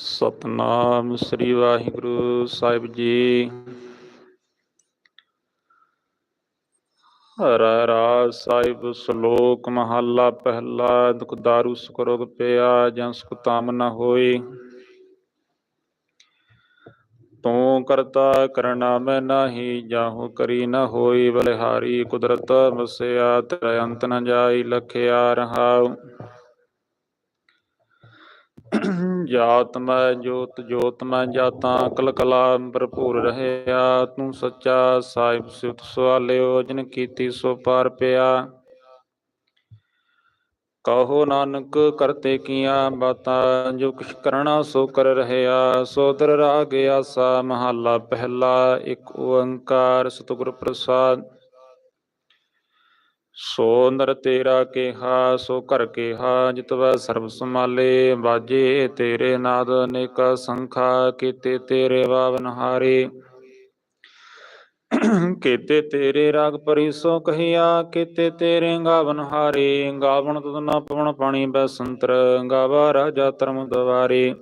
ਸਤਨਾਮ ਸ੍ਰੀ ਵਾਹਿਗੁਰੂ ਸਾਹਿਬ ਜੀ। ਹਰਿ ਰਾਜ ਸਾਹਿਬ ਸ਼ਲੋਕ ਮਹੱਲਾ ਪਹਿਲਾ, ਦੁਖ ਦਾਰੂ ਸੁਖ ਰੋਗ ਪਿਆ ਜਾਂ ਸੁਖ ਤਾਮ ਨ ਹੋਈ ਤੂੰ ਕਰਤਾ ਕਰਨਾ ਮੈਂ ਨਾਹੀ, ਜਾਹੂ ਕਰੀ ਨ ਹੋਈ, ਬਲਿਹਾਰੀ ਕੁਦਰਤ ਮਸਿਆ ਤੇਰਾ ਅੰਤ ਨ ਜਾਈ, ਲਖਿਆ ਰਹਾਉ। ਜਾਤ ਮੈਂ ਜੋਤ ਜੋਤ ਮੈਂ ਜਾਤਾਂ, ਕਲ ਕਲਾ ਭਰਪੂਰ ਰਹਿਆ। ਤੂੰ ਸੱਚਾ ਸਾਹਿਬ, ਸਿਫਤ ਸਵਾਲਿਓ, ਜਿਨ ਕੀਤੀ ਸੋ ਪਾਰ ਪਿਆ। ਕਹੋ ਨਾਨਕ, ਕਰਤੇ ਕੀਆਂ ਬਾਤਾਂ, ਜੋ ਕੁਛ ਕਰਣਾ ਸੋ ਕਰ ਰਹਿਆ। ਸੋਦਰ ਰਾਗ ਆਸਾ, ਮਹੱਲਾ ਪਹਿਲਾ, ਇੱਕ ਓੰਕਾਰ ਸਤਿਗੁਰ ਪ੍ਰਸਾਦ। ਸੋ ਨਰ ਤੇਰਾ ਕੇਹਾ, ਸੋ ਘਰ ਕੇਹਾ ਜਿਤਵਾ ਸਰਬ ਸਮਾਲੇ ਬਾਜੇ ਤੇਰੇ ਨਾਦ ਅਨੇਕ ਸੰਖਾ, ਕੀਤੇ ਤੇਰੇ ਵਾਵਨ ਹਾਰੇ ਕੀਤੇ ਤੇਰੇ ਰਾਗ ਪਰੀ ਸੋ ਕਹੀਆ, ਕੀਤੇ ਤੇਰੇ ਗਾਵਨ ਹਾਰੇ ਗਾਵਨ ਤੁਧ ਨਾ ਪਵਨ ਪਾਣੀ ਬੈਸੰਤਰ ਗਾਵਾ ਰਾਜਾ ਧਰਮ ਦਵਾਰੇ।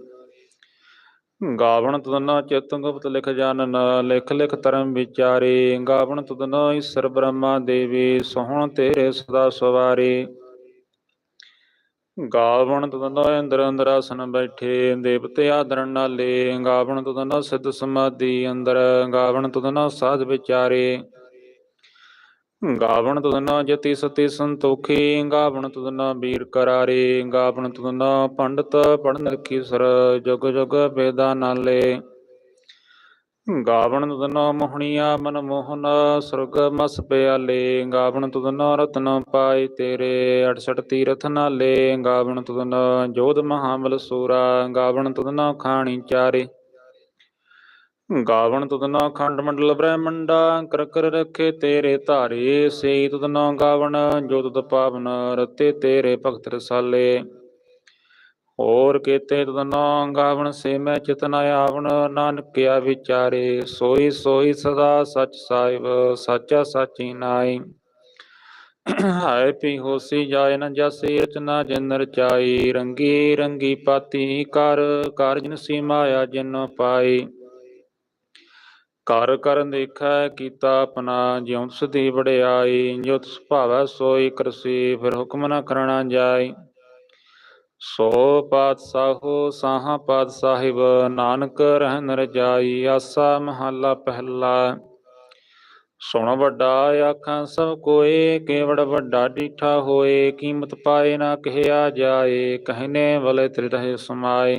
ਗਾਵਣ ਤੁਧਨਾ ਚਿਤ ਗੁਪਤ ਲਿਖ ਜਾਣਨ ਲਿਖ ਲਿਖ ਧਰਮ ਵਿਚਾਰੇ। ਗਾਵਣ ਤੁਧਨਾ ਈਸ਼ਰ ਬ੍ਰਹਮਾ ਦੇਵੀ, ਸੋਹਣ ਤੇਰੇ ਸਦਾ ਸਵਾਰੇ। ਗਾਵਣ ਤੁਧਨਾ ਇੰਦਰ ਅੰਦਰ ਆਸਨ ਬੈਠੇ, ਦੇਵਤੇ ਆਦਰਨ ਨਾਲੇ। ਗਾਵਣ ਤੁਧਨਾ ਸਿੱਧ ਸਮਾਧੀ ਅੰਦਰ, ਗਾਵਣ ਤੁਧਨਾ ਸਾਧ ਵਿਚਾਰੇ। ਗਾਵਣ ਤੁਧਨਾ ਜਤੀ ਸਤੀ ਸੰਤੋਖੀ, ਗਾਵਣ ਤੁਧਨਾ ਵੀਰ ਕਰਾਰੇ, ਗਾਵਣ ਤੁਧਨਾ ਪੰਡਤ ਪੜਨ ਰਖੀ ਸਰ, ਜੁਗ ਜੁਗ ਵੇਦਾ ਨਾਲੇ। ਗਾਵਣ ਤੁਧਨਾ ਮੋਹਣੀਆ ਮਨ ਮੋਹਨ, ਸੁਰਗ ਮਸ ਪਿਆਲੇ। ਗਾਵਣ ਤੁਧਨਾ ਰਤਨ ਪਾਈ ਤੇਰੇ 68 ਤੀਰਥ ਨਾਲੇ। ਗਾਵਣ ਤੁਧਨਾ ਜੋਧ ਮਹਾਬਲ ਸੂਰਾ, ਗਾਵਣ ਤੁਧਨਾ ਖਾਣੀ ਚਾਰੇ। ਗਾਵਣ ਤੁਦਨਾ ਖੰਡ ਮੰਡਲ ਬ੍ਰਹਮੰਡਾ, ਕਰ ਕਰ ਰਖੇ ਤੇਰੇ ਧਾਰੇ ਸੇ ਤੁਧਨਾ ਗਾਵਣ, ਜੋ ਤੁਧ ਪਾਵਨ ਰਤੇ ਤੇਰੇ ਭਗਤ ਰਸਾਲੇ। ਹੋਰ ਕੀਤੇ ਤੁਧਨਾ ਗਾਵਣ, ਸੇ ਮੈਂ ਚਿਤਨ ਆਵਣ ਨਾਨਕਿਆ ਵਿਚਾਰੇ, ਸੋਈ ਸੋਈ ਸਦਾ ਸਚ ਸਾਹਿਬ, ਸਾਚਾ ਸਾਚੀ ਨਾਈ ਹਾਏ ਪੀ ਹੋਸੀ ਜਾਏ ਨ ਜਾਸੀ, ਰਚਨਾ ਜਿਨ ਰਚਾਈ, ਰੰਗੀ ਰੰਗੀ ਪਾਤੀ ਕਰ ਕਾਰਜਨ ਸੀ ਮਾਇਆ ਪਾਈ। ਕਰ ਕਰਨ ਦੇਖੈ, ਕੀਤਾ ਆਪਣਾ ਜਿਉ ਸਦੀ ਵੜਿਆਈ ਜੋ ਤਿਸ ਭਾਵੈ ਸੋਈ ਕਰਸੀ ਫਿਰ ਹੁਕਮ ਨ ਕਰਣਾ ਜਾਈ। ਸੋ ਪਾਤਸ਼ਾਹੋ ਸਾਹਾ ਪਾਤ ਸਾਹਿਬ ਨਾਨਕ ਰਹਿਨ ਰਜਾਈ ਆਸਾ ਮਹੱਲਾ ਪਹਿਲਾ। ਸੁਣ ਵੱਡਾ ਆਖਾਂ, ਸਭ ਕੋਏ, ਕੇਵੜ ਵੱਡਾ ਡੀਠਾ ਹੋਏ, ਕੀਮਤ ਪਾਏ ਨਾ ਕਹਿਆ ਜਾਏ, ਕਹਿਨੇ ਵਲੇ ਤ੍ਰਿ ਰਹੇ ਸਮਾਏ।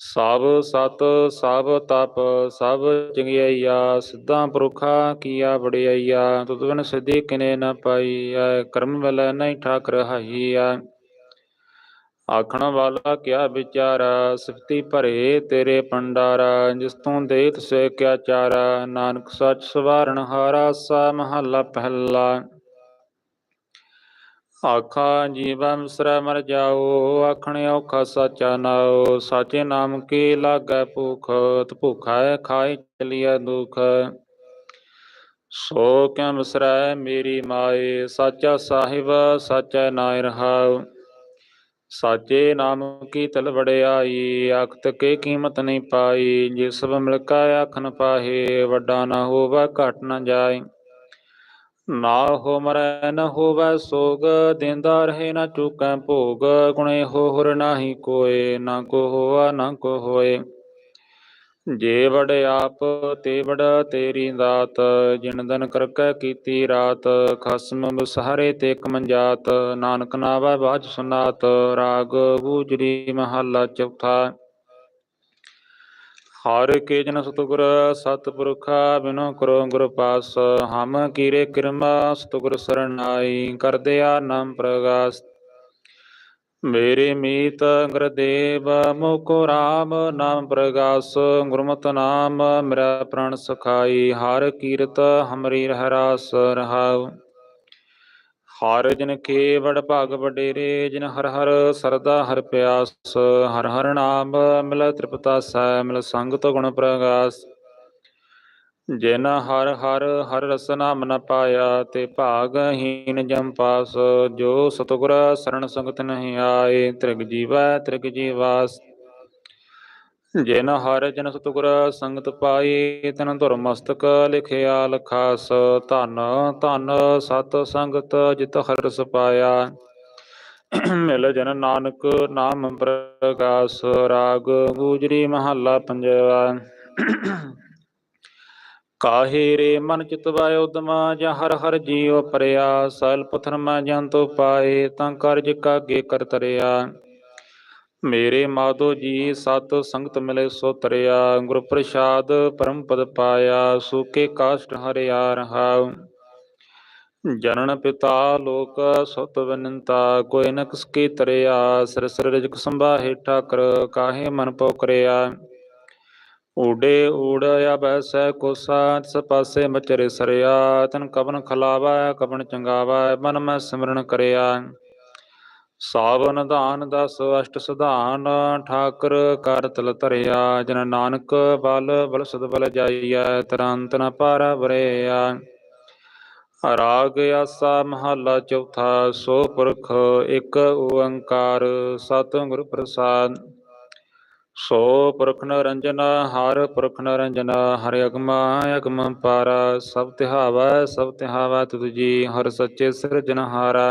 ਸਭ ਸਤ, ਸਭ ਤਪ, ਸਭ ਚੰਗਿਆਈਆ ਸਿੱਧਾ ਪੁਰਖਾ ਕੀਆ ਵਡਿਆਈਆ, ਤੁਧ ਬਿਨ ਸਿੱਧੀ ਕਿਨੇ ਨ ਪਾਈਐ, ਕਰਮ ਵਲ ਨਹੀਂ ਠਾਕ ਰਹਾਈਐ ਆਖਣ ਵਾਲਾ ਕਿਆ ਵਿਚਾਰਾ, ਸਿਫਤੀ ਭਰੇ ਤੇਰੇ ਪੰਡਾਰਾ, ਜਿਸ ਤੋਂ ਦੇਤ ਸੇ ਕਿਆ ਚਾਰਾ, ਨਾਨਕ ਸੱਚ ਸਵਾਰਨ ਹਾਰਾ, ਸਾ ਮਹੱਲਾ ਪਹਿਲਾ। ਆਖਾ ਜੀਵਾ ਮਿਸਰਾ ਮਰ ਜਾਓ, ਆਖਣ ਔਖਾ ਸਾਚਾ ਨਾਓ। ਸਾਚੇ ਨਾਮ ਕੀ ਲਾਗੈ ਭੁਖ, ਤ ਭੁਖਾ ਖਾਇ ਚਲਿਆ ਦੁਖ। ਸੋ ਕਿਆ ਮਿਸਰੈ ਮੇਰੀ ਮਾਏ, ਸਾਚਾ ਸਾਹਿਬ, ਸਾਚਾ ਨਾਇ ਰਹਾਉ। ਸਾਚੇ ਨਾਮ ਕੀ ਤਲ ਵੜਿਆਈ ਆਖਤ ਕੇ ਕੀਮਤ ਨਹੀਂ ਪਾਈ। ਜੇ ਸਭ ਮਿਲਕਾ ਆਖਨ ਪਾਹੇ, ਵੱਡਾ ਨਾ ਹੋਵਾ, ਘਟ ਨਾ ਜਾਏ। ਨਾ ਹੋ ਮਰੈ ਨ ਹੋਵੈ ਸੋਗ, ਦਿੰਦਾ ਰਹੇ ਨਾ ਚੁਕੈ ਭੋਗ, ਗੁਣੇ ਹੋਰ ਨਾਹੀ ਕੋਏ, ਨਾ ਕੋ ਹੋਆ ਨਾ ਕੋ ਹੋਏ। ਜੇ ਵੜ ਆਪ ਤੇ ਵੜ ਤੇਰੀ ਦਾਤ, ਜਿਨ ਦਨ ਕਰਕੈ ਕੀਤੀ ਰਾਤ, ਖਸਮ ਬਸਹਰੇ ਤੇ ਕਮੰਜਾਤ ਨਾਨਕ ਨਾਵਾ ਬਾਜ ਸੁਨਾਤ, ਰਾਗ ਬੂਜਰੀ ਮਹੱਲਾ ਚੌਥਾ। ਹਰ ਕੇ ਜਨ ਸਤਿਗੁਰ ਸਤਿਪੁਰਖਾ ਬਿਨੋ ਕਰੋ ਗੁਰ ਪਾਸ, ਹਮ ਕੀਰੇ ਕਿਰਮਾ ਸਤਿਗੁਰ ਸਰਣਾਈ ਕਰਦਿਆ ਨਾਮ ਪ੍ਰਗਾਸ। ਮੇਰੇ ਮੀਤ ਗੁਰਦੇਵ ਮੁਕੋ ਰਾਮ ਨਾਮ ਪ੍ਰਗਾਸ, ਗੁਰਮਤਿ ਨਾਮ ਮੇਰਾ ਪ੍ਰਾਨ ਸਖਾਈ, ਹਰ ਕੀਰਤ ਹਮਰੀ ਰਹਿ ਰਾਸ ਰਹਾਉ। ਹਰ ਜਨ ਕੇ ਵਡ ਭਾਗ ਵਡੇਰੇ, ਜਿਨ ਹਰ ਹਰ ਸਰਦਾ ਹਰ ਪਿਆਸ, ਹਰ ਹਰ ਨਾਮ ਮਿਲ ਤ੍ਰਿਪਤਾ ਤ੍ਰਿਪਤਾਸੈ ਮਿਲ ਸੰਗਤ ਗੁਣ ਪ੍ਰਗਾਸ। ਜਿਨ ਹਰ ਹਰ ਹਰ ਰਸ ਨਾਮ ਨ ਪਾਇਆ, ਤੇ ਭਾਗਹੀਨ ਜਮ ਪਾਸ। ਜੋ ਸਤਿਗੁਰ ਸਰਣ ਸੰਗਤ ਨਹੀਂ ਆਏ, ਤ੍ਰਿਗ ਜੀਵੈ ਤ੍ਰਿਗ ਜੀਵਾਸ। ਜਿਨ ਹਰ ਜਨ ਸਤਿਗੁਰ ਸੰਗਤ ਪਾਈ, ਤਨ ਧੁਰ ਮਸਤਕ ਲਿਖਿਆ ਲਖਾਸ, ਧਨ ਧਨ ਸਤ ਸੰਗਤ ਜਿਤ ਹਰਸ ਪਾਇਆ ਮਿਲ ਜਨ ਨਾਨਕ ਨਾਮ ਪ੍ਰਗਾਸ ਰਾਗ ਗੂਜਰੀ ਮਹੱਲਾ ਪੰਜਵਾ। ਕਾਹੇ ਰੇ ਮਨ ਚਿਤ ਵਾਇ ਉਦਮਾ, ਜਾਂ ਹਰ ਹਰ ਜੀਉ ਪਰਿਆ, ਸਲ ਪਥਰ ਮੈਂ ਜੰਤੁ ਪਾਏ, ਤਾਂ ਕਰਜ ਕਾਗੇ ਕਰ ਤਰਿਆ। ਮੇਰੇ ਮਾਧੋ ਜੀ, ਸਤ ਸੰਗਤ ਮਿਲੇ ਸੋ ਤਰਿਆ, ਗੁਰ ਪ੍ਰਸਾਦ ਪਰਮ ਪਦ ਪਾਇਆ, ਸੂਕੇ ਕਾਸ਼ਟ ਹਰਿਆ ਰਹਾਉ ਜਨਨ ਪਿਤਾ ਲੋਕ ਸੁਤ ਬਨੰਤਾ, ਕੋਈ ਨ ਕੀ ਤਰਿਆ, ਸਰ ਸਰ ਰਜਕ ਸੰਭਾਹੇ ਠਾਕਰ ਕਾਹੇ ਮਨ ਪਉ ਕਰਿਆ। ਊਡੇ ਊੜਿਆ ਬੈਸੈ ਕੋਸਾ, ਤਿਸ ਪਾਸੇ ਮਚਰੇ ਸਰਿਆ, ਤਨ ਕਬਨ ਖਲਾਵਾ, ਕਵਨ ਚੰਗਾਵਾ, ਮਨ ਮੈਂ ਸਿਮਰਨ ਕਰਿਆ। ਸਾਵਨ ਦਾਨ ਦਸ ਅਸ਼ਟ ਸਧਾਨ, ਠਾਕਰ ਕਰ ਤਲ ਧਰਿਆ, ਜਨ ਨਾਨਕ ਬਲ ਬਲ ਸਦ ਬਲ ਜਾਈਐ, ਤਰੰਤ ਨ ਪਾਰ ਬਰਿਆ ਰਾਗ ਆਸਾ ਮਹੱਲਾ ਚੌਥਾ, ਸੋ ਪੁਰਖ ਇੱਕ ਓੰਕਾਰ ਸਤਿਗੁਰ ਪ੍ਰਸਾਦ। ਸੋ ਪੁਰਖ ਨਰੰਜਨ, ਹਰ ਪੁਰਖ ਨਰੰਜਨ, ਹਰਿ ਅਗਮ ਅਗਮ ਪਾਰਾ। ਸਭ ਤਿਹਾਵਾ ਸਭ ਤਿਹਾਵਾ ਤੁਧ ਹਰ ਸੱਚੇ ਸਿਰਜਨਹਾਰਾ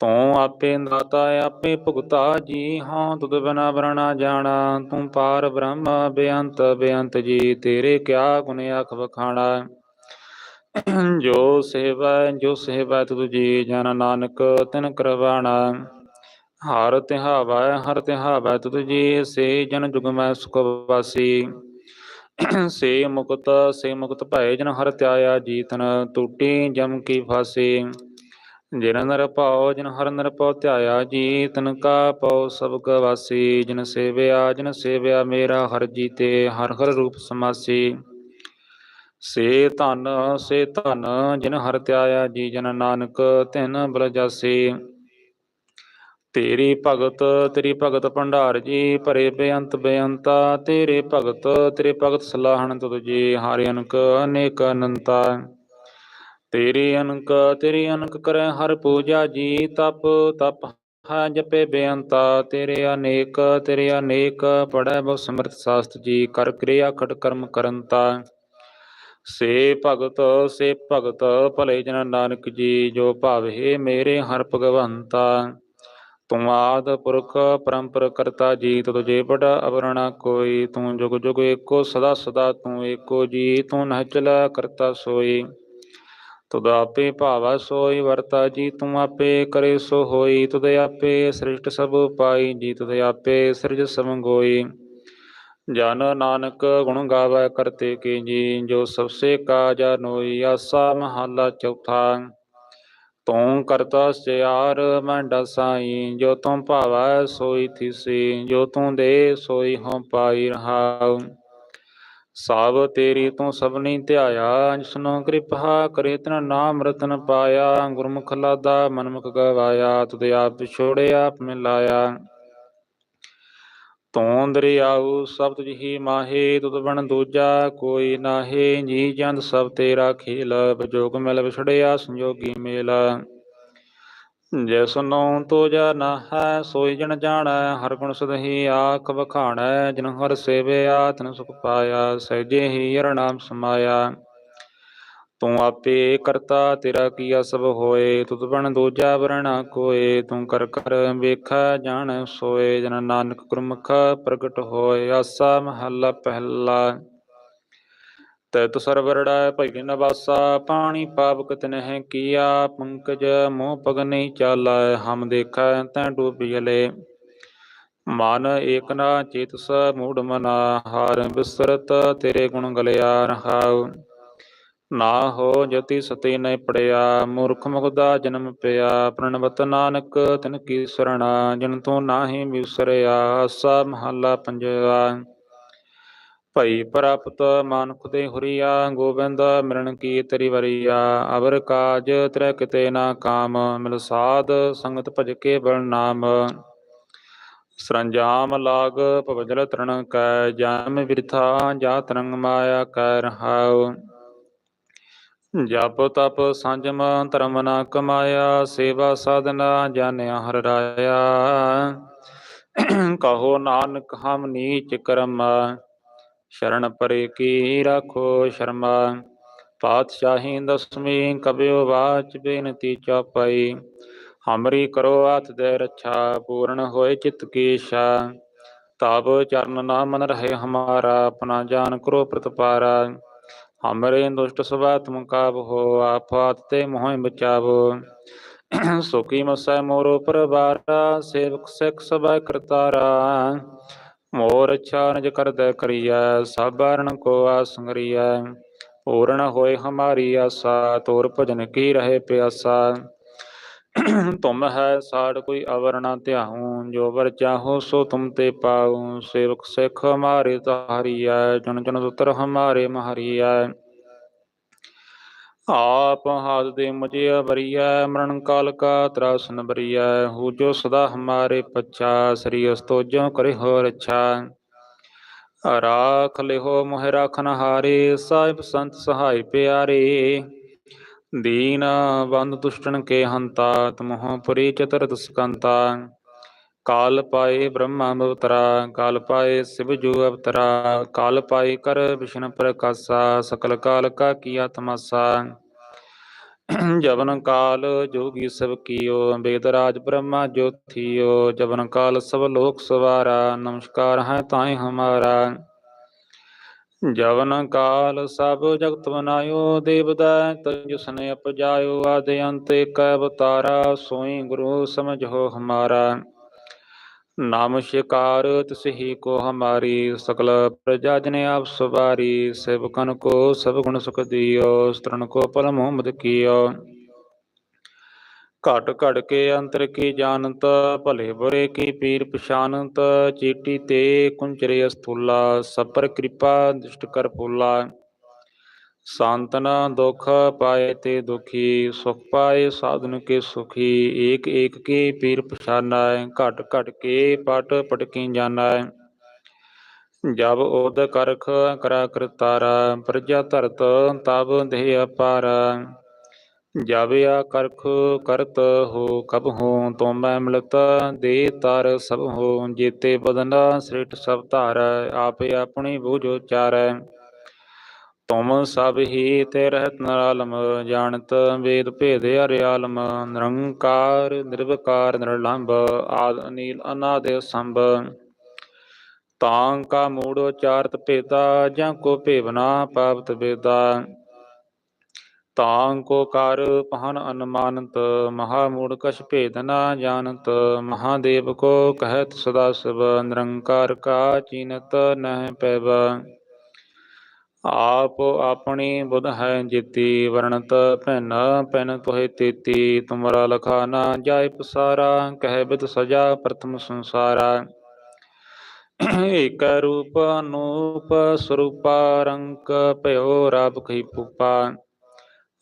ਤੂੰ ਆਪੇ ਦਾਤਾ, ਆਪੇ ਭੁਗਤਾ ਜੀ ਹਾਂ, ਤੁਧ ਬਿਨਾ ਵਰਣਾ ਜਾਣਾ, ਤੂੰ ਪਾਰ ਬ੍ਰਹਮ, ਬੇਅੰਤ ਬੇਅੰਤ ਜੀ, ਤੇਰੇ ਕਿਆ ਗੁਣ ਆਖ ਵਖਾਣਾ। ਜੋ ਸੇਵਾ ਜੋ ਸੇਵਾ ਤੁਧ ਜੀ, ਜਨ ਨਾਨਕ ਤਿਨ ਕਰਵਾਣਾ। ਹਰ ਤਿਹਾਵਾ ਹਰ ਤਿਹਾਵਾ ਤੁਧ ਜੀ, ਸੇ ਜਨ ਜੁਗ ਮੈਂ ਸੁਖ ਵਾਸੀ। ਸੇ ਮੁਕਤ ਸੇ ਮੁਕਤ ਭਏ ਜਨ ਹਰ ਤਿਆਇਆ ਜੀਤਨ, ਟੂਟੀ ਜਮ ਕੀ ਫਾਸੀ। ਜਿਨ ਨਰ ਭਾਉ ਜਿਨ ਹਰ ਨਰ ਭਾਉ ਧਿਆਇਆ ਜੀ ਤਨ ਕਾ ਪਉ ਸਭ ਕ ਵਾਸੀ। ਜਿਨ ਸੇਵਿਆ ਜਿਨ ਸੇਵਿਆ ਮੇਰਾ ਹਰ ਜੀ ਤੇ ਹਰ ਹਰ ਰੂਪ ਸਮਾਸੀ। ਸੇ ਧਨ ਸੇ ਧਨ, ਜਿਨ ਹਰ ਧਿਆਇਆ ਜੀ, ਜਨ ਨਾਨਕ, ਤਿਨ ਬਲਜਾਸੀ ਤੇਰੀ ਭਗਤ ਤੇਰੀ ਭਗਤ ਭੰਡਾਰ ਜੀ, ਭਰੇ ਬੇਅੰਤ ਬੇਅੰਤਾ। ਤੇਰੇ ਭਗਤ ਤੇਰੇ ਭਗਤ ਸਲਾਹਣ ਤੁਧ ਜੀ, ਹਰਿ ਅਨਕ ਅਨੇਕ ਅਨੰਤਾ। ਤੇਰੇ ਅਨਕ, ਤੇਰੀ ਅਨਕ ਕਰੈ ਹਰ ਪੂਜਾ ਜੀ, ਤਪ ਤਪ ਹੈ ਜਪੇ ਬੇਅੰਤਾ। ਤੇਰੇ ਅਨੇਕ ਤੇਰੇ ਅਨੇਕ ਪੜੈ ਬਹੁ ਸਮਰਥ ਸਾਸਤ ਜੀ, ਕਰ ਕਿਰਿਆ ਖਟ ਕਰਮ ਕਰੰਤਾ। ਸੇ ਭਗਤ ਸੇ ਭਗਤ, ਭਲੇ ਜਨ ਨਾਨਕ ਜੀ, ਜੋ ਭਾਵੇ ਮੇਰੇ ਹਰ ਭਗਵੰਤਾ। ਤੂੰ ਆਦ ਪੁਰਖ ਪਰੰਪਰ ਕਰਤਾ ਜੀ ਤੁਧ ਜੇ ਬੜਾ ਅਵਰਣਾ ਕੋਈ, ਤੂੰ ਜੁਗ ਜੁਗ ਏਕੋ ਸਦਾ ਸਦਾ ਤੂੰ ਏਕੋ ਜੀ, ਤੂੰ ਨਹਿ ਚਲਾ ਕਰਤਾ ਸੋਈ। ਤੁਧ ਆਪੇ ਭਾਵਾ ਸੋਈ ਵਰਤਾ ਜੀ ਤੂੰ ਆਪੇ ਕਰੇ ਸੋ ਹੋਈ, ਤੁਧ ਆਪੇ ਸ੍ਰਿਸ਼ਟ ਸਭ ਪਾਈ ਜੀ, ਤੁਧ ਆਪੇ ਸਿਰਜ ਸਮਗੋਈ ਜਨ ਨਾਨਕ ਗੁਣ ਗਾਵੇ ਕਰਤੇ ਕੀ ਜੀ, ਜੋ ਸਭਸੇ ਕਾਜ ਨੋਈ, ਆਸਾ ਮਹੱਲਾ ਚੌਥਾ। ਤੂੰ ਕਰਤਾ ਸਿਆਰ ਮੈਂ ਡਸਾਈ ਜੋ ਤੂੰ ਭਾਵੈ ਸੋਈ ਥੀਸੀ, ਜੋ ਤੂੰ ਦੇ ਸੋਈ ਹਉ ਪਾਈ ਰਹਾਉ। ਸਭ ਤੇਰੀ ਤੂੰ ਸਭਨੀ ਧਿਆਇਆ, ਜਿਸਨੂੰ ਕਿਰਪਾ ਕਰੇ ਤਨ ਨਾਮ ਰਤਨ ਪਾਇਆ, ਗੁਰਮੁਖ ਲਾਦਾ ਮਨਮੁਖ ਗਵਾਇਆ, ਤੁਧ ਆਪ ਛੋੜਿਆ ਆਪ ਮਿਲਾਇਆ। ਤੂੰ ਦਰਿਆਉ ਸਭ ਤੁਝ ਹੀ ਮਾਹੇ, ਤੁਧ ਬਣ ਦੂਜਾ ਕੋਈ ਨਾਹੀ ਜੀ ਜੰਦ ਸਭ ਤੇਰਾ ਖੇਲ ਬਜੋਗ ਮਿਲ ਵਿਛੜਿਆ ਸੰਜੋਗੀ ਮੇਲ। ਜਿਸਨੂੰ ਤੋਜਾ ਨਾ ਹੈ ਸੋਈ ਜਨ ਜਾਣੈ, ਹਰ ਗੁਣ ਸਦਹੀ ਆਖ ਵਖਾਣੈ, ਜਿਨ ਹਰ ਸੇਵਿਆ ਤਨ ਸੁਖ ਪਾਇਆ, ਸਹਿਜੇ ਹੀ ਹਰ ਸਮਾਇਆ। ਤੂੰ ਆਪੇ ਕਰਤਾ ਤੇਰਾ ਕੀਆ ਸਭ ਹੋਏ, ਤੁਧ ਬਣ ਦੂਜਾ ਵਰਣਾ ਕੋਏ, ਤੂੰ ਕਰ ਕਰ ਵੇਖਾ, ਜਾਣ ਸੋਏ, ਜਨ ਨਾਨਕ ਗੁਰਮੁਖ ਪ੍ਰਗਟ ਹੋਏ, ਆਸਾ ਮਹੱਲਾ ਪਹਿਲਾ। ਤੈਤ ਸਰਵਰੜੈ ਭਈ ਨਵਾਸਾ ਪਾਣੀ ਪਾਵਕ ਤਿਨਹਿ ਕੀਆ, ਪੰਕਜ ਮੋਹ ਪਗ ਨਹੀਂ ਚਾਲੈ, ਹਮ ਦੇਖੈ ਤੈ ਡੂਬਿਲੇ ਮਨ ਏਕ ਨਾ ਚੇਤਸ ਮੂੜ ਮਨਾ, ਹਾਰ ਬਿਸਰਤ ਤੇਰੇ ਗੁਣ ਗਲਿਆ ਰਹਾਉ। ਨਾ ਹੋ ਜਤੀ ਸਤੀ ਨਹੀਂ ਪੜਿਆ, ਮੂਰਖ ਮੁਗਦਾ ਜਨਮ ਪਿਆ। ਪ੍ਰਣਵਤ ਨਾਨਕ ਤਿਨ ਕੀ ਸਰਣਾ, ਜਨ ਤੂੰ ਨਾਹੀ ਵਿਸਰਿਆ ਆਸਾ ਮਹੱਲਾ ਪੰਜਵਾ। ਭਈ ਪ੍ਰਾਪਤ ਮਾਨੁਖ ਦੇ ਹੁਰੀਆ, ਗੋਬਿੰਦ ਮਿਲਣ ਕੀ ਤੇਰੀ ਵਰੀਆ? ਅਵਰ ਕਾਜ ਤ੍ਰੈ ਕਿਤੇ ਨਾ ਕਾਮ, ਮਿਲ ਸਾਧ ਸੰਗਤ ਭਜ ਕੇ ਬਲ ਨਾਮ। ਸਰੰਜਾਮ ਲਾਗ ਭਵਜਲ ਤ੍ਰਣ ਕੈ ਜਾਮ ਵਿਰਥਾ ਜਾ ਤਰੰਗ ਮਾਇਆ ਕੈ ਰਹਾਉ। ਜਪ ਤਪ ਸੰਜਮ ਧਰਮ ਨਾ ਕਮਾਇਆ, ਸੇਵਾ ਸਾਧਨਾ ਜਾਣਿਆ ਹਰ ਰਾਇਆ। ਕਹੋ ਨਾਨਕ ਹਮ ਨੀਚ ਕਰਮ ਸ਼ਰਨ ਪਰੇ ਕੀ ਰਾਖੋ ਸ਼ਰਮਾ। ਪਾਤਸ਼ਾਹੀ ਦਸਮੀ ਕਬਿਓ ਬਾਚ ਬੇਨਤੀ ਚਾਪਈ। ਹਮਰੀ ਕਰੋ ਆਤ ਦੇ ਰੱਛਾ, ਪੂਰਨ ਹੋਏ ਚਿਤ ਕੀ ਇਛਾ ਤਬ ਚਰਨ ਨਾ ਮਨ ਰਹੇ ਹਮਾਰਾ, ਆਪਣਾ ਜਾਨ ਕਰੋ ਪ੍ਰਤਪਾਰਾ। ਹਮਰੇ ਦੁਸ਼ਟ ਸਵਾ ਤੁਮ ਕਾਬੋ ਆਫਾਤ ਤੇ ਮੋਹਿ ਬਚਾਵੋ ਸੁਖੀ ਮਸੈ ਮੋਰੋ ਪਰਵਾਰਾ, ਸੇਵਕ ਸਿਖ ਸਭਾ ਕਰਤਾਰਾ। ਮੋਰ ਅੱਛਾ ਨਿਜ ਕਰਦੈ ਕਰੀਐ ਸਾਬਰਨ ਕੋ ਆਸੰਗਰੀਐ ਪੂਰਨ ਹੋਏ ਹਮਾਰੀ ਆਸਾ, ਤੋਰ ਭਜਨ ਕੀ ਰਹੇ ਪਿਆਸਾ। ਤੁਮ ਹੈ ਸਾਡ ਕੋਈ ਅਵਰ ਨਾ ਧਿਆਉ, ਜੋ ਵਰ ਚਾਹੋ ਸੋ ਤੁਮ ਤੇ ਪਾਉ। ਸੇਵਕ ਸਿਖ ਹਮਾਰੇ ਤਾਰੀਐ ਜਨ ਜਨ ਸੁਤਰ ਹਮਾਰੇ ਮਹਰੀਐ। ਆਪ ਹਾਦ ਦੇ ਮੁਝੇ ਬਰੀਐ ਮਰਨ ਕਾਲ ਕਾ ਤਰਾਸਨ ਬਰੀਐ। ਹੂ ਜੋ ਸਦਾ ਹਮਾਰੇ ਪਛਾ, ਸ੍ਰੀ ਅਸਤੋਜੋ ਕਰੇ ਹੋ ਰੱਛਾ ਰਾਖ ਲਿਹੋ ਮੋਹਿ ਰਾਖਨ ਹਾਰੇ ਸਾਹਿਬ ਸੰਤ ਸਹਾਈ ਪਿਆਰੇ। ਦੀਨ ਬੰਦ ਦੁਸ਼ਟਨ ਕੇ ਹੰਤਾ, ਤਮੋਹ ਪੁਰੀ ਚਤਰ ਦਸਕੰਤਾ ਕਾਲ ਪਾਏ ਬ੍ਰਹਮਾ ਅਵਤਰਾ, ਕਾਲ ਪਾਏ ਸਿਵ ਜੂ ਅਵਤਰਾ, ਕਾਲ ਪਾਏ ਕਰ ਵਿਸ਼ਨ ਪ੍ਰਕਾਸ਼ਾ, ਸਕਲ ਕਾਲ ਕਾ ਕੀਆ ਤਮਾਸਾ ਜਵਨ ਕਾਲ ਜੋਗੀ ਸਭ ਕੀਓ ਬੇਦ ਰਾਜ ਬ੍ਰਹਮਾ ਜੋਥੀਓ ਜਵਨ ਕਾਲ ਸਭ ਲੋਕ ਸਵਾਰਾ, ਨਮਸਕਾਰ ਹੈ ਤਾਏ ਹਮਾਰਾ। ਜਵਨ ਕਾਲ ਸਭ ਜਗਤ ਬਨਾਇਓ ਦੇਵਦਾ ਤਜ ਸਨੇ ਅਪਜਾਇਓ, ਆਦਿ ਅੰਤ ਏਕ ਅਵਤਾਰਾ, ਸੋਈ ਗੁਰੂ ਸਮਝੋ ਹਮਾਰਾ। ਨਾਮ ਸ਼ਿਕਾਰ ਤਿਸਹੀ ਕੋ ਹਮਾਰੀ, ਸਕਲ ਪ੍ਰਜਾ ਜਨ ਆਪ ਸਵਾਰੀ, ਸੇਵਕਨ ਕੋ ਸਭ ਗੁਣ ਸੁਖ ਦਿਓ ਸਤਰਨ ਕੋ ਪਲ ਮੁਹੰਮਦ ਕੀਓ। ਘਟ ਘਟ ਕੇ ਅੰਤਰ ਕੀ ਜਾਣਤ, ਭਲੇ ਬੁਰੇ ਕੀ ਪੀਰ ਪਛਾਨਤ ਚੀਟੀ ਤੇ ਕੁੰਚਰੇ ਅਸਥੂਲਾ ਸਪਰ ਕਿਰਪਾ ਦੁਸ਼ਟ ਕਰ ਫੂਲਾ ਸੰਤਨਾ ਦੁਖ ਪਾਏ ਤੇ ਦੁਖੀ, ਸੁਖ ਪਾਏ ਸਾਧਨ ਕੇ ਸੁਖੀ, ਏਕ ਏਕ ਕੇ ਪੀਰ ਪਛਾਨਾ, ਘਟ ਘਟ ਕੇ ਪਟ ਪਟਕੀ ਜਾਣਾ ਜਬ ਉਦ ਕਰਖ ਕਰਾ ਕਰਤਾਰਾ ਪ੍ਰਜਾ ਧਰਤ ਤਬ ਦੇਹ ਅਪਾਰ। ਜਬ ਆ ਕਰਖ ਕਰਤ ਹੋ, ਕਬ ਹੋ ਤੋ ਮੈਂ ਮਿਲਤ, ਦੇ ਤਰ ਸਭ ਹੋ, ਜੀਤੇ ਬਦਨਾ ਸ੍ਰਿਟ ਸਭ ਧਾਰ, ਆਪੇ ਆਪਣੀ ਬੂਝੋ ਚਾਰੈ ਤੁਮ ਸਭ ਹੀ ਤੇ ਰਹਿਤ ਨਰਾਲਮ ਜਾਣਤ ਵੇਦ ਭੇਦ ਅਰਿਆਲਮ ਨਿਰੰਕਾਰ, ਨਿਰਵਕਾਰ, ਨਿਰਲੰਭ ਆਦ ਅਨੀਲ ਅਨਾਦ ਸੰਭ। ਤਾਂ ਕਾ ਮੂੜ ਉਚਾਰਤ ਭੇਦਾ, ਜਾਂ ਕੋ ਭੇਵਨਾ ਪਾਵਤ ਵੇਦਾ। ਤਾਂ ਕੋ ਕਰ ਪਹਨ ਅਨਮਾਨਤ, ਮਹਾ ਮੂੜ ਕਛ ਭੇਦ ਨਾ ਜਾਣਤ। ਮਹਾਦੇਵ ਕੋ ਕਹਿਤ ਸਦਾ ਸਭ, ਨਿਰੰਕਾਰ ਕਾ ਚੀਨਤ ਨਹਿ ਪੈਬ ਆਪ ਆਪਣੀ ਬੁਧ ਹੈ ਜਿਤੀ, ਵਰਣਤ ਭੈਨ ਪੈਨ ਤੋਹਿ ਤੇਤੀ, ਤੁਮਰਾ ਲਖਾ ਨਾ ਜਾਇ ਪਸਾਰਾ, ਕਹਿ ਬਿਦ ਸਜਾ, ਪ੍ਰਥਮ ਸੰਸਾਰਾ। ਏਕ ਰੂਪ ਅਨੂਪ ਸਰੂਪਾ ਰੰਕ ਭਇਓ ਰਾਬ ਖਈ ਪੂਪਾ।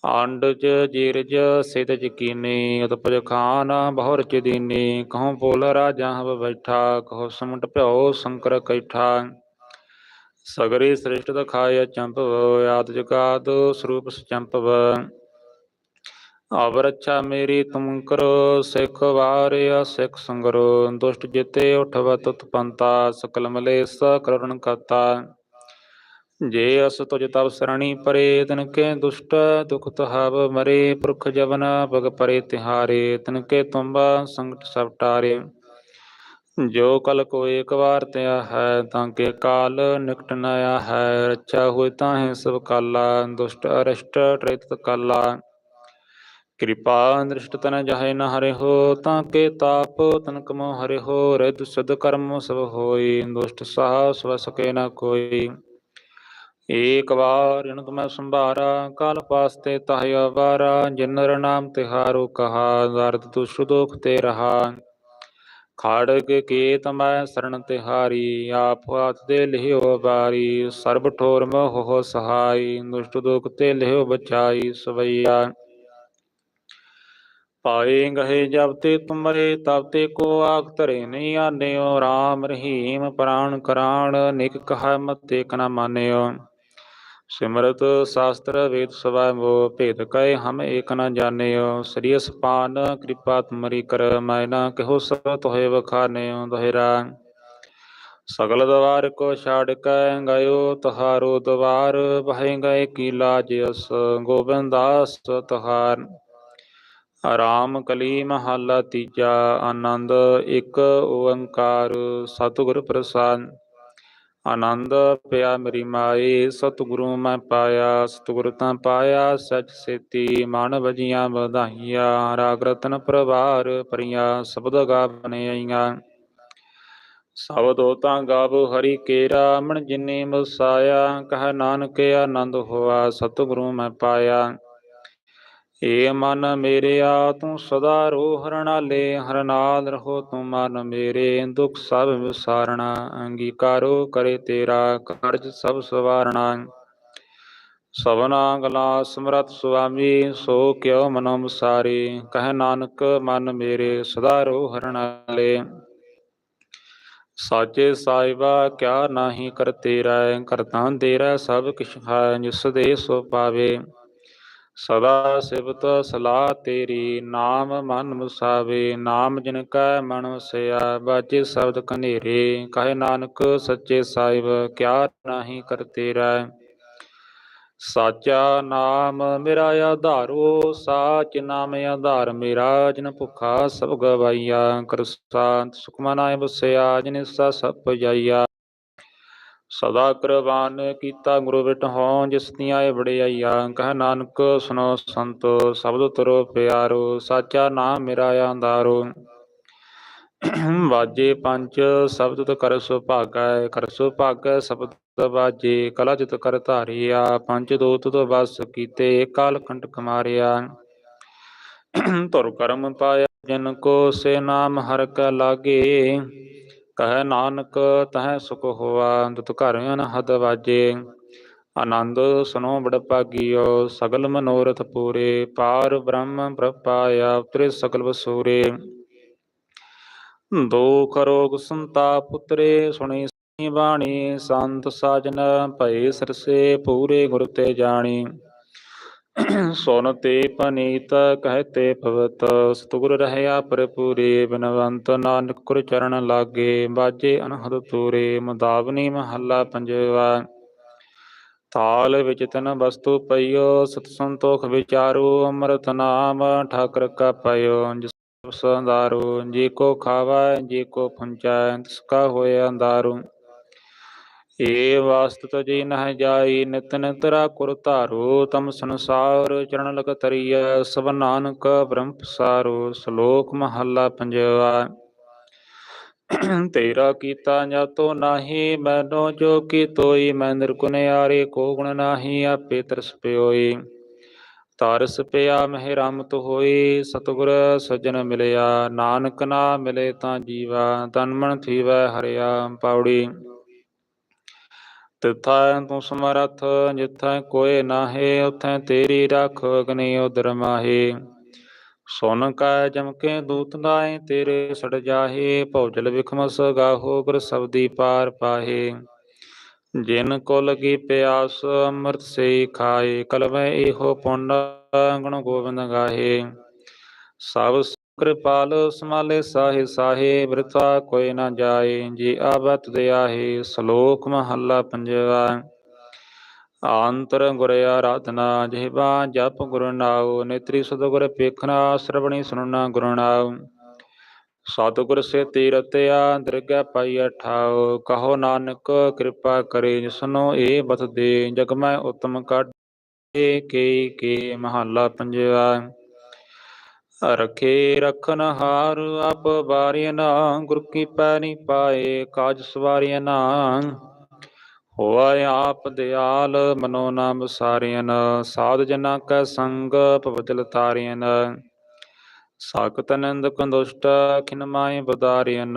ਆਂਡਜ ਜੀਰਜ ਸਿਦਜ ਕੀਨੀ, ਉਤਪਜ ਖਾਨ, ਬਹੁਰ ਚਦੀਨੀ ਕਹਉ ਬੋਲ ਰਾਜਾ ਹਵ ਬੈਠਾ, ਕਹੋ ਸਮਟ ਭਇਓ ਸ਼ੰਕਰ ਕੈਠਾ। ਸਗਰੇ ਸ੍ਰਿਸ਼ਟ ਦਖਾਇ ਚੰਪਵ ਆਦ ਜਗਾਦ ਸਰੂਪ ਸਚੰਪਵ ਅਵਰ ਅੱਛਾ ਮੇਰੀ ਤੁਮ ਕਰੋ, ਸਿਖ ਵਾਰਿਆ ਸਿਖ ਸੰਗਰੋ, ਦੁਸ਼ਟ ਜਿਤੇ ਉਠਵ ਤੁਤ ਪੰਤਾ, ਸਕਲ ਮਲੇਸ ਕਰੁਣ ਕਤਾ ਜੇ ਅਸ ਤੁਜ ਤਬ ਸਰਣੀ ਪਰੇ, ਤਨ ਕੇ ਦੁਸ਼ਟ ਦੁਖ ਤਹਾਵ ਮਰੇ, ਪੁਰਖ ਜਵਨ ਬਗ ਪਰੇ ਤਿਹਾਰੇ, ਤਨ ਕੇ ਤੁੰਬਾ ਸੰਕਟ ਸਭ ਟਾਰੇ। ਜੋ ਕਲ ਕੋ ਏਕ ਵਾਰ ਤਿਆ ਹੈ, ਤਾਂ ਕੇ ਕਾਲ ਨਿਕਟ ਨ ਆਇਆ ਹੈ ਰੱਛਾ ਹੋਇ ਤਾਹੇ ਸਭ ਕਾਲਾ, ਦੁਸ਼ਟ ਅਰਸ਼ਟ ਤ੍ਰਿਤ ਕਾਲਾ। ਕਿਰਪਾ ਦ੍ਰਿਸ਼ਟ ਤਨ ਜਾਹੇ ਨ ਹਰੇ ਹੋ ਤਾਂ ਕੇ ਤਾਪ ਤਨ ਕਮੋ ਹਰਿ ਹੋ ਰਿਦ ਸਦ ਕਰਮ ਸਭ ਹੋਈ, ਦੁਸ਼ਟ ਸਾਹ ਸਵ ਸਕੇ ਨ ਕੋਈ। ਏਕ ਵਾਰ ਇਨ ਤੁਮੈ ਸੰਭਾਰਾ, ਕਾਲ ਪਾਸਤੇ ਤਾਹਿ ਅਵਾਰਾ ਜਿਨ ਨਾਮ ਤਿਹਾਰੋ ਕਹਾ, ਦਰਦ ਦੁਸ਼ ਦੁਖ ਤੇ ਰਹਾ। ਖੜਗ ਕੇ ਤਮੈ ਸਰਣ ਤਿਹਾਰੀ, ਆਪ ਹਾਥ ਦੇ ਲਿਓ ਬਾਰੀ, ਸਰਬ ਠੋਰ ਮੋਹ ਸਹਾਈ, ਦੁਸ਼ਟ ਦੁਖ ਤੇ ਲਿਓ ਬਚਾਈ, ਸਵਈਆ। ਪਾਏ ਗਹੇ ਜਬ ਤੇ ਤੁਮਰੇ, ਤਬ ਤੇ ਕੋ ਆਖ ਧਰੇ ਨਹੀਂ ਆਨਿਓ RAM ਰਹੀਮ ਪ੍ਰਾਣ ਕਰਾਣ ਨਿਕ ਕਹ ਮਤੇ ਕਨ ਮਾਨਿਓ। ਸਿਮਰਤ ਸ਼ਾਸਤਰ ਵੇਦ ਸਵਾ ਮੋ ਭੇਦ ਕੈ ਹਮ ਏਕ ਨ ਜਾਣਿਓ, ਸ੍ਰੀ ਅਸਪਾਨ ਕਿਰਪਾ ਤੁਮਰੀ ਕਰ ਮੈਨਾ ਕਹੋ ਸਭ ਤੋਹਿ ਵਖਾਨਿਓ ਦੋਹਿਰਾ। ਸਗਲ ਦਵਾਰ ਕੋ ਛਾੜ ਕੈ ਗਇਓ, ਤਹਾਰੋ ਦਵਾਰ ਬਹਿ ਗਏ ਕੀ ਲਾਜ ਅਸ, ਗੋਬਿੰਦ ਦਾਸ ਤਹਾਰ। ਆਰਾਮ ਕਲੀ ਮਹੱਲਾ ਤੀਜਾ, ਆਨੰਦ ਇੱਕ ਓੰਕਾਰ, ਸਤਿਗੁਰ ਪ੍ਰਸਾਦ। ਆਨੰਦ ਪਿਆ ਮੇਰੀ ਮਾਏ ਸਤਿਗੁਰੂ ਮੈਂ ਪਾਇਆ, ਸਤਿਗੁਰ ਤਾਂ ਪਾਇਆ, ਸਚ ਸੇਤੀ ਮਨ ਵਜੀਆਂ ਵਧਾਈਆਂ, ਰਾਗ ਰਤਨ ਪ੍ਰਵਾਰ ਪਰੀਆਂ ਸ਼ਬਦ ਗਾਵਨੇ ਆਈਆਂ। ਸਬਦੋ ਤਾਂ ਗਾਵ ਹਰੀ ਕੇਰਾ, ਮਨ ਜਿਨੇ ਮਸਾਇਆ, ਕਹ ਨਾਨਕ ਆਨੰਦ ਹੋਆ, ਸਤਿਗੁਰੂ ਮੈਂ ਪਾਇਆ। ਏ ਮਨ ਮੇਰਿਆ ਤੂੰ ਸਦਾ ਰੋ ਹਰਣਾਲੇ ਹਰਨਾਲ ਰਹੋ ਤੂੰ ਮਨ ਮੇਰੇ, ਦੁਖ ਸਭ ਵਿਸਾਰਣਾ, ਅੰਗੀਕਾਰੋ ਕਰੇ ਤੇਰਾ ਕਰਜ ਸਭ ਸਵਾਰਣਾ। ਸਭਨਾ ਗਲਾ ਸਮਰਤ ਸੁਆਮੀ, ਸੋ ਕਿਉ ਮਨੋ ਮਸਾਰੇ, ਕਹਿ ਨਾਨਕ ਮਨ ਮੇਰੇ, ਸਦਾ ਰੋ ਹਰਣਾਲੇ ਸਾਚੇ ਸਾਹਿਬਾ, ਕਿਆ ਨਾਹੀ ਕਰ ਤੇਰਾ, ਕਰਤਾ ਤੇਰਾ ਸਭ ਕਿਛ ਹੈ, ਜਿਸ ਦੇ ਸੋ ਪਾਵੇ ਸਦਾ ਸਿਵਤ ਸਲਾਹ ਤੇਰੀ, ਨਾਮ ਮਨ ਮੁਸਾਵੇ, ਨਾਮ ਜਿਨ ਕੈ ਮਨ ਵਸਿਆ ਬਾਜੇ ਸ਼ਬਦ ਕਨੇਰੇ ਕਹੇ ਨਾਨਕ ਸੱਚੇ ਸਾਹਿਬ, ਕਿਆ ਨਾਹੀ ਕਰ ਤੇਰਾ। ਸਾਚਾ ਨਾਮ ਮੇਰਾ ਆਧਾਰੋ, ਸਾਚ ਨਾਮ ਆਧਾਰ ਮੇਰਾ, ਜਿਨ ਭੁਖਾ ਸਭ ਗਵਾਈਆ ਕਰ ਸਾਤ ਸੁਖਮਨਾਏ ਬਸਿਆ, ਜਿਨ ਸਾ ਸਭ ਜਾਈਆ ਸਦਾ ਕੁਰਬਾਨ ਕੀਤਾ ਗੁਰੂ ਵਿਟਹੁ ਜਿਸ ਦੀਆਂ ਇਹ ਵਡਿਆਈਆਂ, ਕਹਿ ਨਾਨਕ ਸੁਨੋ ਸੰਤ, ਸਬਦ ਤਰੋ ਪਿਆਰੋ, ਸਾਚਾ ਨਾਮ ਮੇਰਾ ਆਂਦਾਰੋ ਵਾਜੇ ਪੰਜ, ਸ਼ਬਦ ਤ ਕਰ ਸੁਭਾਗੈ ਕਰ ਸੁਭਾਗੈ ਸ਼ਬਦ ਵਾਜੇ, ਕਲਾ ਜਿਤ ਕਰ ਧਾਰਿਆ, ਪੰਜ ਦੋਤ ਤੋ ਬਸ ਕੀਤੇ ਕਾਲ ਕੰਟ ਕਮਾਰਿਆ। ਧੁਰ ਕਰਮ ਪਾਇਆ, ਜਨ ਕੋ ਸੇ ਨਾਮ ਹਰ ਕੈ ਲਾਗੇ। ਕਹੈ ਨਾਨਕ, ਤਹ ਸੁਖ ਹੋਆ ਦੁਤ ਘਰ ਅਨਹਦ ਵਾਜੇ। ਆਨੰਦ ਸੁਨੋ ਬੜ ਭਾਗੀਓ, ਸਗਲ ਮਨੋਰਥ ਪੂਰੇ। ਪਾਰ ਬ੍ਰਹਮ ਪ੍ਰਪਾਇਆ, ਉਤਰੇ ਸਗਲ ਵਸੂਰੇ। ਦੁਖ ਰੋਗ ਸੰਤਾਪ ਪੁੱਤਰੇ, ਸੁਣੀ ਸਣੀ ਬਾਣੀ, ਸੰਤ ਸਾਜਨ ਭਏ ਸਰਸੇ, ਪੂਰੇ ਗੁਰ ਤੇ ਜਾਣੀ। ਸੁਨ ਤੇ ਪਨੀਤ ਕਹਤੇ ਭਵਤ, ਸਤੁਗੁਰ ਰਹਿਆ ਪਰਪੂਰੇ ਬਿਨਵੰਤ ਨਾਨਕ ਗੁਰ ਚਰਨ ਲਾਗੇ, ਬਾਜੇ ਅਨਹਦ ਤੂਰੇ, ਮੁਦਾਵਨੀ ਮਹੱਲਾ ਪੰਜਵਾ। ਤਾਲ ਵਿੱਚ ਤਨ ਵਸਤੂ ਪਈਓ ਸਤ ਸੰਤੋਖ ਵਿਚਾਰੋ, ਅੰਮ੍ਰਿਤ ਨਾਮ ਠਾਕਰ ਕਾ ਪਇਓ ਜਿਸ ਸੰਦਾਰੂ ਜੀ ਕੋ ਖਾਵਾ ਜੀ ਕੋ ਪੁੰਚੈ ਤਿਸ ਕਾ ਹੋਏ ਅੰਦਾਰੂ ਏ ਵਾਸਤ ਜੀ ਨਹਿ ਜਾਈ ਨਿਤ ਨਿਤ ਕੁਰ ਧਾਰੋ, ਤਮ ਸੰਸਾਰ ਚਰਨ ਲਗ ਤਰੀਐ ਸਭ ਨਾਨਕ ਬ੍ਰਹਮ ਪਸਾਰੋ, ਸ਼ਲੋਕ ਮਹੱਲਾ ਪੰਜਵਾ। ਤੇਰਾ ਕੀਤਾ ਜਾਤੋ ਨਾਹੀ, ਮੈਨੋ ਜੋ ਕੀ ਤੋਈ ਮੈਂ ਨਿਰਗੁਣਿਆਰੇ ਕੋ ਗੁਣ ਨਾਹੀ, ਆਪੇ ਤਰਸ ਪਿਓਈ। ਤਰਸ ਪਿਆ ਮਹਿ ਰਮਤ ਹੋਈ, ਸਤਿਗੁਰ ਸਜਣ ਮਿਲਿਆ, ਨਾਨਕ ਨਾ ਮਿਲੇ ਤਾਂ ਜੀਵਾ, ਤਨ ਮਨ ਥੀਵੈ ਹਰਿਆ, ਪਾਉੜੀ। ਤਿਥੈ ਤੂੰ ਸਮਰਥ, ਜਿਥੈ ਕੋਏ ਨਾਹੇ, ਉਥੈ ਤੇਰੀ ਰਖ ਅਗਨੀ ਉਦਰ ਮਾਹੇ। ਸੁਨ ਕੈ ਜਮਕੇ ਦੂਤ ਦਾਏ ਤੇਰੇ ਸੜ ਜਾਹੇ, ਭੌਜਲ ਵਿਖਮਸ ਗਾਹੋ ਗੁਰ ਸਬਦੀ ਪਾਰ ਪਾਹੇ। ਜਿਨ ਕੋ ਲਗੀ ਪਿਆਸ, ਅੰਮ੍ਰਿਤ ਸੇ ਖਾਏ ਕਲਵੈ ਇਹੋ ਪੁੰਨ, ਗੁਣ ਗੋਬਿੰਦ ਗਾਹੇ। ਸਭ ਕਿਰਪਾਲ ਸਮਾਲੇ ਸਾਹੇ ਸਾਹੇ, ਬ੍ਰਿਥਾ ਕੋਈ ਨਾ ਜਾਏ, ਜੀ ਆਵਤ ਦਿਆਹੇ, ਸ਼ਲੋਕ ਮਹੱਲਾ ਪੰਜਵਾ। ਆੰਤਰ ਗੁਰ ਆਰਾਧਨਾ, ਜਿਹਵਾ ਜਪ ਗੁਰ ਨਾਉ, ਨੇਤਰੀ ਸਤਿਗੁਰ ਪੇਖਣਾ ਸਰਵਣੀ ਸੁਣਨਾ ਗੁਰੂ ਨਾਉ। ਸਤਿਗੁਰ ਸੇ ਤੀਰਤਿਆ, ਦਰਗਹਿ ਪਾਈ ਠਾਉ ਕਹੋ ਨਾਨਕ ਕਿਰਪਾ ਕਰੇ, ਜਿਸਨੋ ਏ ਬਤ ਦੇ ਜਗ ਮੈਂ ਉਤਮ ਕਾਢੇ, ਕੇ ਕੇ ਮਹੱਲਾ ਪੰਜਵਾ। ਰਖੇ ਰਖਨ ਹਾਰ ਆਪ ਬਾਰਿਆਨ ਗੁਰ ਕੀ ਪੈਰੀ ਪਾਏ, ਕਾਜ ਸਵਾਰਿਆਨ ਹੋਆ ਆਪ ਦਿਆਲ, ਮਨੋ ਨਾਮ ਸਾਰਿਆਨ ਸਾਧ ਜਨਾ ਕੈ ਸੰਗ ਪਵਜਲ ਤਾਰਿਆਨ ਸਾਖਤ ਨੰਦ ਕੰਦੁਸ਼ਟ ਖਿਨ ਮਾਏ ਬਦਾਰਿਆਨ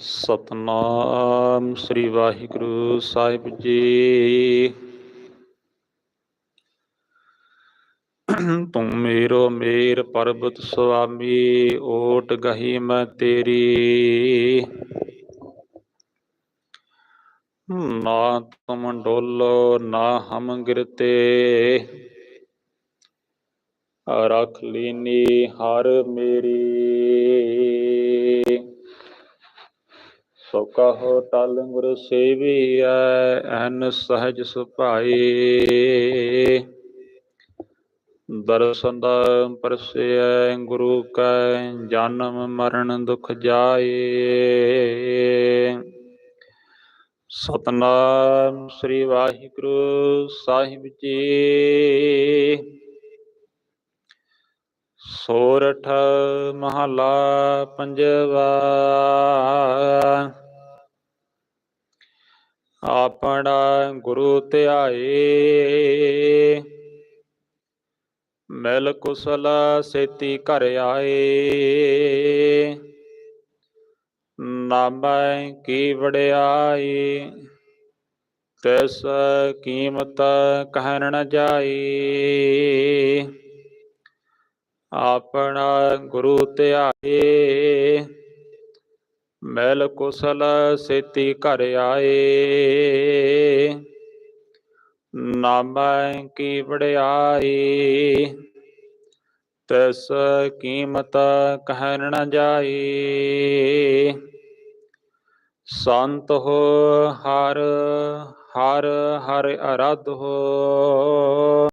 ਸਤਨਾਮ ਸ੍ਰੀ ਵਾਹਿਗੁਰੂ ਸਾਹਿਬ ਜੀ। ਤੂੰ ਮੇਰੋ ਮੇਰ ਪਰਬਤ ਸੁਆਮੀ, ਓਟ ਗਹੀ ਮੈਂ ਤੇਰੀ। ਨਾ ਤੁਮ ਡੋਲੋ, ਨਾ ਹਮ ਗਿਰਤੇ। ਰੱਖ ਲੀਨੀ ਹਰ ਮੇਰੀ। ਸੋ ਕਹੋ ਟਲ ਗੁਰ ਸੇਵੀਐ, ਐਨ ਸਹਜ ਸੁਭਾਈ। ਦਰਸ਼ਨ ਦਾ ਪਰਸੈ ਗੁਰੂ ਕੈ ਜਨਮ ਮਰਨ ਦੁਖ ਜਾਏ। ਸਤਨਾਮ ਸ੍ਰੀ ਵਾਹਿਗੁਰੂ ਸਾਹਿਬ ਜੀ। ਸੋਰਠ ਮਹਲਾ ਪੰਜਵਾ। ਆਪਣਾ ਗੁਰੂ ਧਿਆਏ। ਮਿਲ ਕੁਸਲ ਸੇਤੀ ਘਰ ਆਏ। ਨਾਮੈ ਕੀ ਵਡਿਆਈ ਤਿਸ ਕੀਮਤ ਕਹਿਣ ਨ ਜਾਈ ਆਪਣਾ ਗੁਰੂ ਧਿਆਏ। ਮੈਲ ਕੁਸਲ ਸੇਤੀ ਘਰ ਆਏ। ਨਾਮੈ ਕੀ ਵਡਿਆਈ ਤਿਸ ਕੀਮਤ ਕਹਿਣ ਨ ਜਾਈ ਸੰਤ ਹੋ, ਹਰ ਹਰ ਹਰ ਅਰਧ ਹੋ।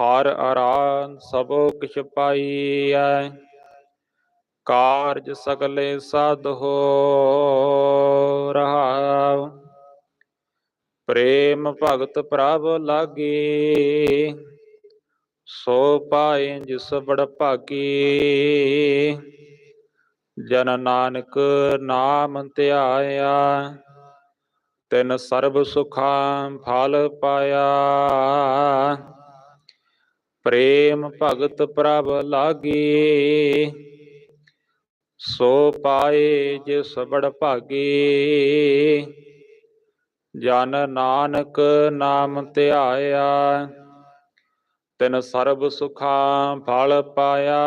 ਹਰ ਆਰਾਨ ਸਭੋ ਕਿਛ ਪਾਈਐ। ਕਾਰਜ ਸਗਲੇ ਸਾਧ ਹੋ ਰਹਾਉ। ਪ੍ਰੇਮ ਭਗਤ ਪ੍ਰਭ ਲਾਗੀ, ਸੋ ਪਾਏ ਜਿਸ ਬੜ ਭਾਗੀ। ਜਨ ਨਾਨਕ ਨਾਮ ਧਿਆਇਆ, ਤਿਨ ਸਰਬ ਸੁਖਾਂ ਫਲ ਪਾਇਆ। ਪ੍ਰੇਮ ਭਗਤ ਪ੍ਰਭ ਲਾਗੀ ਸੋ ਪਾਏ ਜਿਸ ਬੜ ਭਾਗੀ। ਜਨ ਨਾਨਕ ਨਾਮ ਧਿਆਇਆ, ਤਿਨ ਸਰਬ ਸੁਖਾਂ ਫਲ ਪਾਇਆ।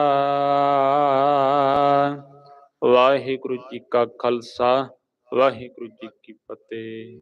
ਵਾਹਿਗੁਰੂ ਜੀ ਕਾ ਖਾਲਸਾ, ਵਾਹਿਗੁਰੂ ਜੀ ਕੀ ਫਤਿਹ।